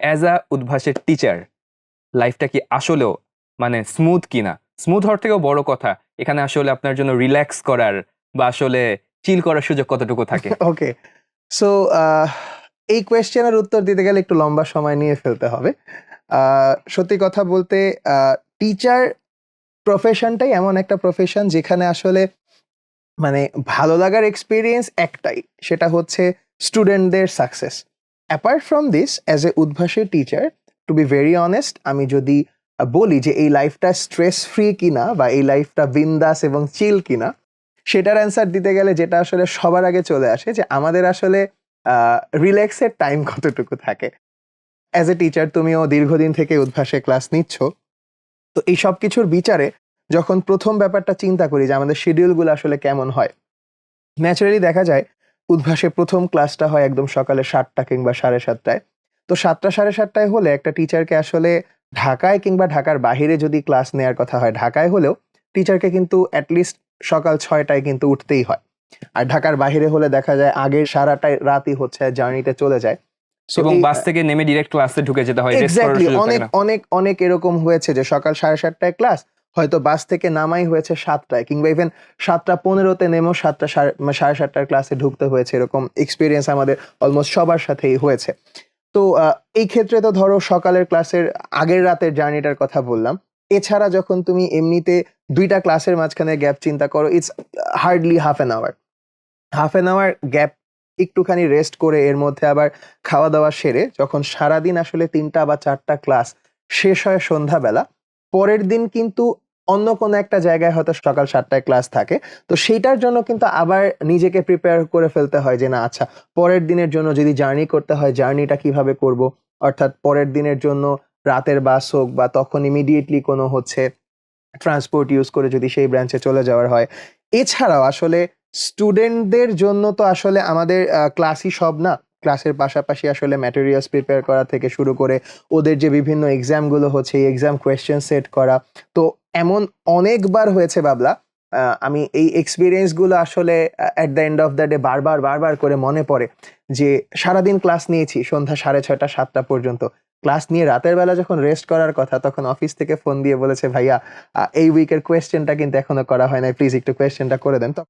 As a উদ্ভাসের teacher লাইফটা কি আসলেও মানে স্মুথ কিনা? স্মুথ হওয়ার থেকেও বড় কথা, এখানে আসলে আপনার জন্য রিল্যাক্স করার বা আসলে চিল করার সুযোগ কতটুকু থাকে? ওকে সো এই কোয়েশ্চেনের উত্তর দিতে গেলে একটু লম্বা সময় নিয়ে ফেলতে হবে। সত্যি কথা বলতে টিচার প্রফেশনটাই এমন একটা প্রফেশন যেখানে আসলে মানে ভালো লাগার এক্সপিরিয়েন্স একটাই, সেটা হচ্ছে স্টুডেন্টদের success apart from this as a উদ্ভাসের teacher to be very honest আমি যদি বলি যে এই লাইফটা স্ট্রেস ফ্রি কিনা বা এই লাইফটা বিন্দাস এবং চিল কিনা, সেটার অ্যান্সার দিতে গেলে যেটা আসলে সবার আগে চলে আসে যে আমাদের আসলে রিল্যাক্সের টাইম কতটুকু থাকে। অ্যাজ এ টিচার তুমিও দীর্ঘদিন থেকে উদ্ভাসে ক্লাস নিচ্ছ। তো এই সব কিছুর বিচারে যখন প্রথম ব্যাপারটা চিন্তা করি যে আমাদের শিডিউলগুলো আসলে কেমন হয় ন্যাচারালি দেখা যায় উদ্ভাসে প্রথম ক্লাসটা হয় একদম সকালে সাতটা কিংবা সাড়ে সাতটায়। তো সাতটা সাড়ে সাতটায় হলে একটা টিচারকে আসলে ঢাকায় কিংবা ঢাকার বাইরে যদি ক্লাস নেওয়ার কথা হয় ঢাকায় হলেও টিচারকে কিন্তু অ্যাটলিস্ট সকাল ছয়টায় কিন্তু উঠতেই হয়। আর ঢাকার বাহিরে হলে দেখা যায় আগের সারাটাই রাতই হচ্ছে জার্নিতে চলে যায়। এবং বাস থেকে নেমে ডিরেক্ট ক্লাসে ঢুকে যেতে হয় অনেক অনেক অনেক এরকম হয়েছে যে সকাল সাড়ে সাতটায় ক্লাস হয়তো বাস থেকে নামাই হয়েছে সাতটায় কিংবা ইভেন সাতটা পনেরোতে নেমেও সাতটা সাড়ে সাতটার ক্লাসে ঢুকতে হয়েছে, এরকম এক্সপিরিয়েন্স আমাদের অলমোস্ট সবার সাথেই হয়েছে। তো এই ক্ষেত্রে তো ধরো সকালের ক্লাসের আগের রাতের জার্নিটার কথা বললাম। এছাড়া যখন তুমি এমনিতে দুইটা ক্লাসের মাঝখানে গ্যাপ চিন্তা করো it's hardly half an hour half an hour gap একটুখানি রেস্ট করে এর মধ্যে আবার খাওয়া দাওয়া সেরে যখন সারাদিন আসলে তিনটা বা চারটা ক্লাস শেষ হয় সন্ধ্যাবেলা, পরের দিন কিন্তু অন্য কোনো একটা জায়গায় হয়তো সকাল সাতটায় ক্লাস থাকে। তো সেইটার জন্য কিন্তু আবার নিজেকে প্রিপেয়ার করে ফেলতে হয় যে, না আচ্ছা পরের দিনের জন্য যদি জার্নি করতে হয় জার্নিটা কীভাবে করব? অর্থাৎ পরের দিনের জন্য রাতের বাস হোক বা তখন ইমিডিয়েটলি কোনো হচ্ছে ট্রান্সপোর্ট ইউজ করে যদি সেই ব্রাঞ্চে চলে যাওয়ার হয়। এছাড়াও আসলে স্টুডেন্টদের জন্য তো আসলে আমাদের ক্লাসই সব না। ক্লাসের পাশাপাশি আসলে ম্যাটেরিয়ালস প্রিপেয়ার করা থেকে শুরু করে ওদের যে বিভিন্ন এক্সামগুলো হচ্ছে, এই এক্সাম কোয়েশ্চেন সেট করা। তো এমন অনেকবার হয়েছে বাবলা আমি এই এক্সপিরিয়েন্সগুলো আসলে at the end of the day বারবার বারবার করে মনে পড়ে যে সারাদিন ক্লাস নিয়েছি সন্ধ্যা সাড়ে ছয়টা, সাতটা পর্যন্ত। ক্লাস নিয়ে রাতের বেলা যখন রেস্ট করার কথা, তখন অফিস থেকে ফোন দিয়ে বলেছে, ভাইয়া এই উইকের কোয়েশ্চেনটা কিন্তু এখনও করা হয় না প্লিজ একটু কোয়েশ্চেনটা করে দেন। তো